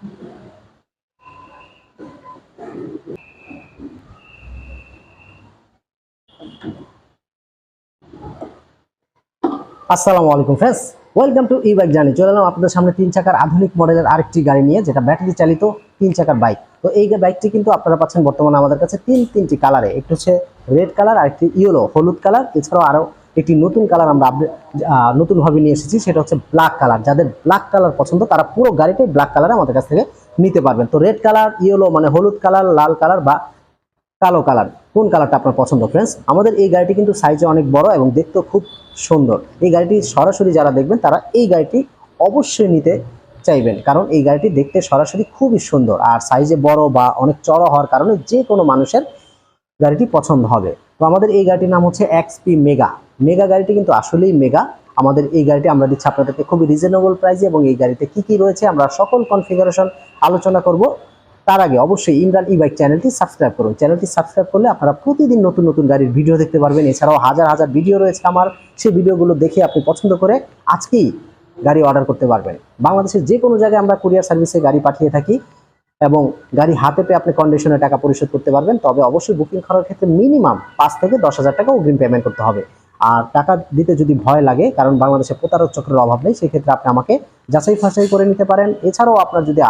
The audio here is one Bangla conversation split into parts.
আসসালামু আলাইকুম friends welcome to e bike journey চলে এলাম আপনাদের সামনে তিন চাকার আধুনিক মডেলের আরেকটি গাড়ি নিয়ে, যেটা ব্যাটারি চালিত তিন চাকার বাইক তো এই বাইকটি কিন্তু আপনারা পাচ্ছেন বর্তমানে আমাদের কাছে তিন তিনটি কালারে একটি হচ্ছে রেড কালার আর একটি ইয়েলো হলুদ কালার এছাড়াও আরও একটি নতুন কালার আমরা নতুনভাবে নিয়ে এসেছি, সেটা হচ্ছে ব্ল্যাক কালার যাদের ব্ল্যাক কালার পছন্দ, তারা পুরো গাড়িটাই ব্ল্যাক কালারে আমাদের কাছ থেকে নিতে পারবেন। তো রেড কালার ইয়েলো মানে হলুদ কালার লাল কালার বা কালো কালার কোন কালারটা আপনার পছন্দ ফ্রেন্ডস আমাদের এই গাড়িটি কিন্তু সাইজে অনেক বড় এবং দেখতেও খুব সুন্দর। এই গাড়িটি সরাসরি যারা দেখবেন, তারা এই গাড়িটি অবশ্যই নিতে চাইবেন। কারণ এই গাড়িটি দেখতে সরাসরি খুবই সুন্দর। আর সাইজে বড় বা অনেক চড়া হওয়ার কারণে যে কোনো মানুষের গাড়িটি পছন্দ হবে। তো আমাদের এই গাড়িটির নাম হচ্ছে এক্সপি মেগা মেগা গাড়িটি কিন্তু আসলেই মেগা। আমাদের এই গাড়িটি আমরা দিচ্ছি আপনাদেরকে খুবই রিজনেবল প্রাইসে এবং এই গাড়িতে কি কি রয়েছে আমরা সকল কনফিগারেশন আলোচনা করব। তার আগে অবশ্যই ইমরান ই বাইক চ্যানেলটি সাবস্ক্রাইব করুন। চ্যানেলটি সাবস্ক্রাইব করলে আপনারা প্রতিদিন নতুন নতুন গাড়ির ভিডিও দেখতে পারবেন। এছাড়াও হাজার হাজার ভিডিও রয়েছে আমার। সেই ভিডিওগুলো দেখে আপনি পছন্দ করে আজকেই গাড়ি অর্ডার করতে পারবেন। বাংলাদেশের যে কোনো জায়গায় আমরা কুরিয়ার সার্ভিসে গাড়ি পাঠিয়ে থাকি এবং গাড়ি হাতে পেয়ে আপনি কন্ডিশনে টাকা পরিশোধ করতে পারবেন। তবে অবশ্যই বুকিং করার ক্ষেত্রে মিনিমাম পাঁচ থেকে দশ হাজার টাকা অগ্রিম পেমেন্ট করতে হবে। আর টাকা দিতে যদি ভয় লাগে, কারণ বাংলাদেশে প্রতারক চক্রের অভাব নেই, সেক্ষেত্রে আপনি আমাকে যাচাই ফাঁসাই করে নিতে পারেন। এছাড়াও আপনার যদি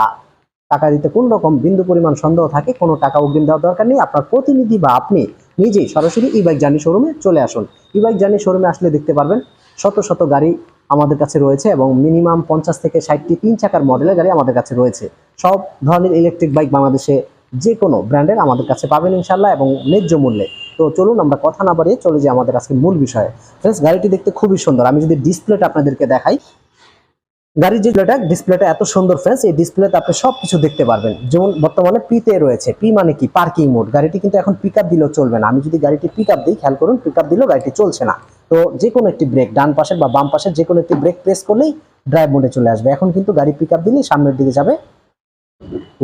টাকা দিতে কোন রকম বিন্দু পরিমাণ সন্দেহ থাকে, কোনো টাকা অগ্রিম দেওয়ার দরকার নেই, আপনার প্রতিনিধি বা আপনি নিজেই সরাসরি ই বাইক জার্নি শোরুমে চলে আসুন। ই বাইক জার্নি শোরুমে আসলে দেখতে পারবেন, শত শত গাড়ি আমাদের কাছে রয়েছে এবং মিনিমাম পঞ্চাশ থেকে ষাটটি তিন চাকার মডেলের গাড়ি আমাদের কাছে রয়েছে। সব ধরনের ইলেকট্রিক বাইক বাংলাদেশে যে কোনো ব্র্যান্ডের আমাদের কাছে পাবেন ইনশাল্লাহ এবং ন্যায্য মূল্যে। তো চলুন আমরা কথা না বাড়িয়ে চলে যাই আমাদের আজকে মূল বিষয়ে। ফ্রেন্ডস গাড়িটি দেখতে খুবই সুন্দর। আমি যদি ডিসপ্লেটা আপনাদেরকে দেখাই, গাড়ির যে ডিসপ্লেটা ডিসপ্লেটা এত সুন্দর ফ্রেন্ডস এই ডিসপ্লেতে আপনি সব কিছু দেখতে পারবেন। যেমন বর্তমানে পিতে রয়েছে পি মানে কি? পার্কিং মোড গাড়িটি কিন্তু এখন পিক আপ দিলেও চলবে না। আমি যদি গাড়িটি পিক আপ দিই, খেয়াল করুন পিক আপ দিলেও গাড়িটি চলছে না। তো যে কোনো একটি ব্রেক ডান পাশের বা বাম পাশের যে কোনো একটি ব্রেক প্রেস করলেই ড্রাইভ মোডে চলে আসবে। এখন কিন্তু গাড়ি পিক আপ দিলেই সামনের দিকে যাবে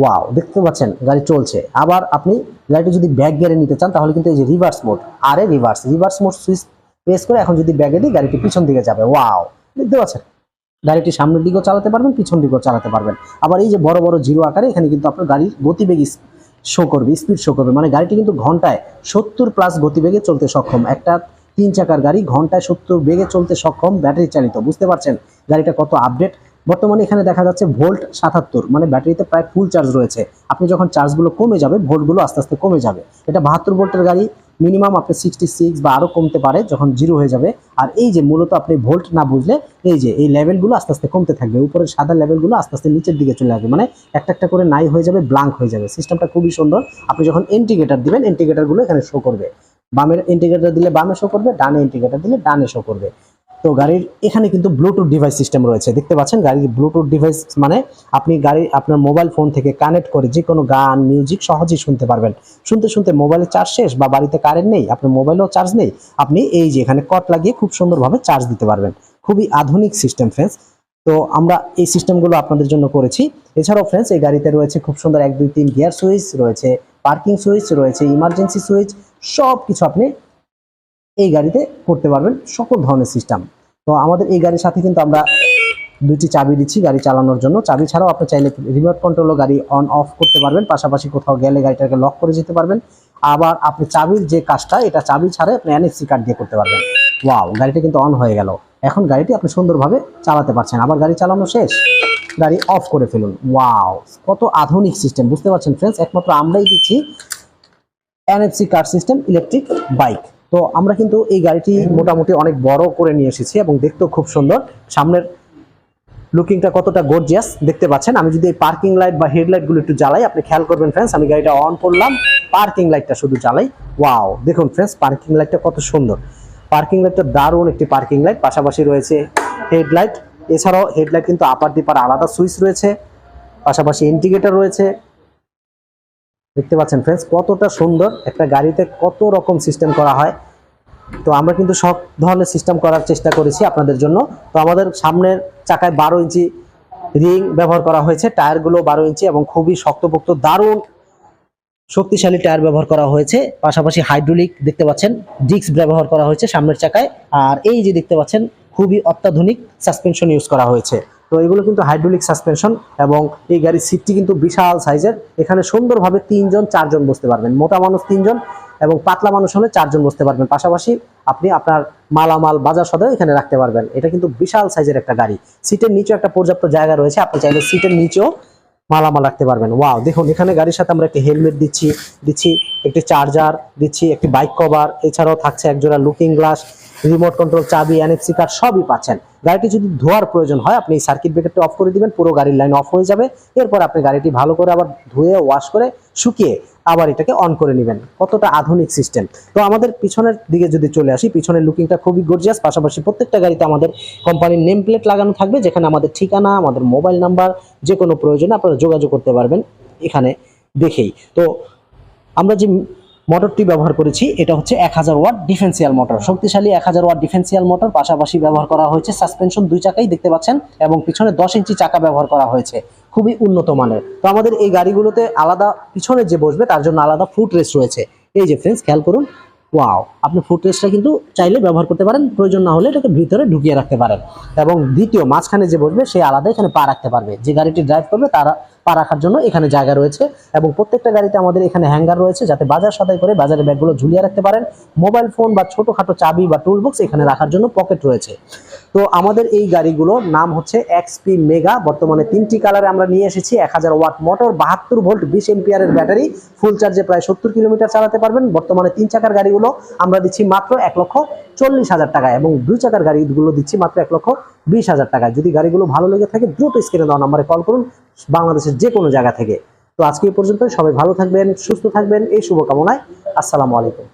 ওয়াও দেখতে পাচ্ছেন, গাড়ি চলছে। আবার আপনি গাড়িটি যদি ব্যাক গিয়ারে নিতে চান, তাহলে কিন্তু এই যে রিভার্স মোড আরে reverse reverse mode switch press করে এখন যদি ব্যাগে দিই, গাড়িটি পিছন দিকে যাবে। ওয়াও দেখতে পাচ্ছেন? গাড়িটি সামনের দিকেও চালাতে পারবেন, পিছন দিকেও চালাতে পারবেন। আবার এই যে বড় বড় জিরো আকারে এখানে কিন্তু আপনার গাড়ির গতিবেগ শো করবে স্পিড শো করবে। মানে গাড়িটি কিন্তু ঘন্টায় সত্তর প্লাস গতিবেগে চলতে সক্ষম। একটা তিন চাকার গাড়ি ঘন্টায় সত্তর বেগে চলতে সক্ষম ব্যাটারি চালিত। বুঝতে পারছেন? গাড়িটা কত আপডেট বর্তমানে এখানে দেখা যাচ্ছে ভোল্ট সাতাত্তর মানে ব্যাটারিতে প্রায় ফুল চার্জ রয়েছে। আপনি যখন চার্জগুলো কমে যাবে ভোল্টগুলো আস্তে আস্তে কমে যাবে। এটা বাহাত্তর ভোল্টের গাড়ি মিনিমাম আপনি সিক্সটি সিক্স বা আরও কমতে পারে যখন জিরো হয়ে যাবে। আর এই যে মূলত আপনি ভোল্ট না বুঝলে, এই যে এই লেভেলগুলো আস্তে আস্তে কমতে থাকবে উপরের সাদা লেভেলগুলো আস্তে আস্তে নিচের দিকে চলে আসবে। মানে একটা একটা করে নাই হয়ে যাবে ব্লাঙ্ক হয়ে যাবে। সিস্টেমটা খুবই সুন্দর। আপনি যখন ইন্টিগ্রেটার দিবেন ইন্টিগ্রেটারগুলো এখানে শো করবে। বামের ইন্টিগ্রেটার দিলে বামে শো করবে, ডানে ইন্টিগ্রেটার দিলে ডানে শো করবে। তো গাড়ির এখানে কিন্তু ব্লুটুথ ডিভাইস সিস্টেম রয়েছে। দেখতে পাচ্ছেন, গাড়ির ব্লুটুথ ডিভাইস মানে আপনি গাড়ি আপনার মোবাইল ফোন থেকে কানেক্ট করে যে কোনো গান মিউজিক সহজেই শুনতে পারবেন। শুনতে শুনতে মোবাইলে চার্জ শেষ বা বাড়িতে কারেন্ট নেই, আপনার মোবাইলেও চার্জ নেই, আপনি এই যে এখানে কট লাগিয়ে খুব সুন্দরভাবে চার্জ দিতে পারবেন। খুবই আধুনিক সিস্টেম ফ্রেন্ডস তো আমরা এই সিস্টেমগুলো আপনাদের জন্য করেছি। এছাড়াও ফ্রেন্ডস এই গাড়িতে রয়েছে খুব সুন্দর এক দুই তিন গিয়ার সুইচ রয়েছে পার্কিং সুইচ রয়েছে ইমার্জেন্সি সুইচ সব কিছু আপনি এই গাড়িতে করতে পারবেন সকল ধরনের সিস্টেম তো আমাদের এই গাড়ির সাথে কিন্তু আমরা দুইটি চাবি দিচ্ছি গাড়ি চালানোর জন্য। চাবি ছাড়াও আপনি চাইলে রিমোট কন্ট্রোলও গাড়ি অন অফ করতে পারবেন। পাশাপাশি কোথাও গেলে গাড়িটাকে লক করে যেতে পারবেন। আবার আপনি চাবির যে কাজটা, এটা চাবি ছাড়াই আপনি এনএফসি কার্ড দিয়ে করতে পারবেন। ওয়াও গাড়িটা কিন্তু অন হয়ে গেল। এখন গাড়িটি আপনি সুন্দরভাবে চালাতে পারছেন। আবার গাড়ি চালানো শেষ। গাড়ি অফ করে ফেলুন। ওয়াও কত আধুনিক সিস্টেম বুঝতে পারছেন ফ্রেন্ডস একমাত্র আমরাই দিচ্ছি NFC car system electric bike তো আমরা কিন্তু এই গাড়িটি মোটামুটি অনেক বড় করে নিয়ে এসেছি এবং দেখতেও খুব সুন্দর। সামনের লুকিংটা কতটা গর্জিয়াস দেখতে পাচ্ছেন। আমি যদি এই পার্কিং লাইট বা হেডলাইটগুলো একটু জ্বালাই, আপনি খেয়াল করবেন ফ্রেন্ডস আমি গাড়িটা অন করলাম পার্কিং লাইটটা শুধু জ্বালাই। ওয়াও দেখুন ফ্রেন্ডস পার্কিং লাইটটা কত সুন্দর। পার্কিং লাইটটা দারুণ একটি পার্কিং লাইট পাশাপাশি রয়েছে হেডলাইট এছাড়াও হেডলাইট কিন্তু আপার দিপার আলাদা সুইচ রয়েছে। পাশাপাশি ইন্ডিকেটর রয়েছে। দেখতে পাচ্ছেন ফ্রেন্ডস কতটা সুন্দর একটা গাড়িতে কত রকম সিস্টেম করা হয়। তো আমরা কিন্তু সব ধরনের সিস্টেম করার চেষ্টা করেছি আপনাদের জন্য। তো আমাদের সামনের চাকায় বারো ইঞ্চি রিং ব্যবহার করা হয়েছে, টায়ারগুলো বারো ইঞ্চি এবং খুবই শক্তপোক্ত, দারুণ শক্তিশালী টায়ার ব্যবহার করা হয়েছে। পাশাপাশি হাইড্রোলিক দেখতে পাচ্ছেন ডিস্ক ব্যবহার করা হয়েছে সামনের চাকায়। আর এই যে দেখতে পাচ্ছেন, খুবই অত্যাধুনিক সাসপেনশন ইউজ করা হয়েছে। তো এগুলো কিন্তু হাইড্রোলিক সাসপেনশন এবং এই গাড়ির সিটটি কিন্তু বিশাল সাইজের এখানে সুন্দরভাবে তিনজন, চারজন বসতে পারবেন। মোটা মানুষ তিনজন এবং পাতলা মানুষ হলে চারজন বসতে পারবেন। পাশাপাশি আপনি আপনার মালামাল, বাজার সদাও এখানে রাখতে পারবেন। এটা কিন্তু বিশাল সাইজের একটা গাড়ি। সিটের নিচেও একটা পর্যাপ্ত জায়গা রয়েছে। আপনি চাইলে সিটের নিচেও মালামাল রাখতে পারবেন। ওয়াও দেখুন, এখানে গাড়ির সাথে আমরা একটি হেলমেট দিচ্ছি দিচ্ছি একটি চার্জার দিচ্ছি একটি বাইক কভার এছাড়াও থাকছে একজোড়া লুকিং গ্লাস রিমোট কন্ট্রোল চাবি এনএফসি কার্ড সবই পাচ্ছেন। গাড়িটি যদি ধোয়ার প্রয়োজন হয়, আপনি সার্কিট ব্রেকারটি অফ করে দিবেন, পুরো গাড়ির লাইন অফ হয়ে যাবে। এরপর আপনি গাড়িটি ভালো করে আবার ধুয়ে ওয়াশ করে, শুকিয়ে আবার এটাকে অন করে নেবেন। কতটা আধুনিক সিস্টেম তো আমাদের পিছনের দিকে যদি চলে আসি, পিছনের লুকিংটা খুবই গর্জিয়াস পাশাপাশি প্রত্যেকটা গাড়িতে আমাদের কোম্পানির নেম প্লেট লাগানো থাকবে, যেখানে আমাদের ঠিকানা, আমাদের মোবাইল নাম্বার যে কোনো প্রয়োজনে আপনারা যোগাযোগ করতে পারবেন এখানে দেখেই। তো আমরা যে মোটরটি ব্যবহার করেছি, এটা হচ্ছে এক হাজার ওয়াট ডিফেন্সিয়াল মোটর শক্তিশালী এক হাজার ওয়াট ডিফেন্সিয়াল মোটর পাশাপাশি ব্যবহার করা হয়েছে সাসপেনশন দুই চাকাই দেখতে পাচ্ছেন, এবং পিছনে দশ ইঞ্চি চাকা ব্যবহার করা হয়েছে, খুবই উন্নত মানের। তো আমাদের এই গাড়িগুলোতে আলাদা পিছনে যে বসবে, তার জন্য আলাদা ফুট রেস্ট রয়েছে। এই যে ফ্রেন্ডস খেয়াল করুন ওয়াও আপনি ফুট রেস্টটা কিন্তু চাইলে ব্যবহার করতে পারেন, প্রয়োজন না হলে এটাকে ভিতরে ঢুকিয়ে রাখতে পারেন। এবং দ্বিতীয়, মাঝখানে যে বসবে, সে আলাদা এখানে পা রাখতে পারবে। যে গাড়িটি ড্রাইভ করবে, তারা পা রাখার জন্য এখানে জায়গা রয়েছে এবং প্রত্যেকটা গাড়িতে আমাদের এখানে হ্যাঙ্গার রয়েছে যাতে বাজার সদাই করে বাজারে ব্যাগগুলো ঝুলিয়ে রাখতে পারেন। মোবাইল ফোন বা ছোটোখাটো চাবি বা টুল বক্স এখানে রাখার জন্য পকেট রয়েছে। তো আমাদের এই গাড়িগুলোর নাম হচ্ছে এক্সপি মেগা বর্তমানে তিনটি কালারে আমরা নিয়ে এসেছি। এক হাজার ওয়াট মোটর বাহাত্তর ভোল্ট বিশ এম্পিয়ারের ব্যাটারি ফুল চার্জে প্রায় সত্তর কিলোমিটার চালাতে পারবেন। বর্তমানে তিন চাকার গাড়িগুলো আমরা দিচ্ছি মাত্র এক লক্ষ চল্লিশ হাজার টাকা এবং দুই চাকার গাড়িগুলো দিচ্ছি মাত্র এক লক্ষ বিশ হাজার টাকা যদি গাড়িগুলো ভালো লেগে থাকে, দ্রুত স্ক্রিনে দেওয়া নাম্বারে কল করুন। বাংলাদেশের যে কোনো জায়গা থেকে। তো আজকে পর্যন্ত সবাই ভালো থাকবেন, সুস্থ থাকবেন। এই শুভকামনায়। আসসালামু আলাইকুম।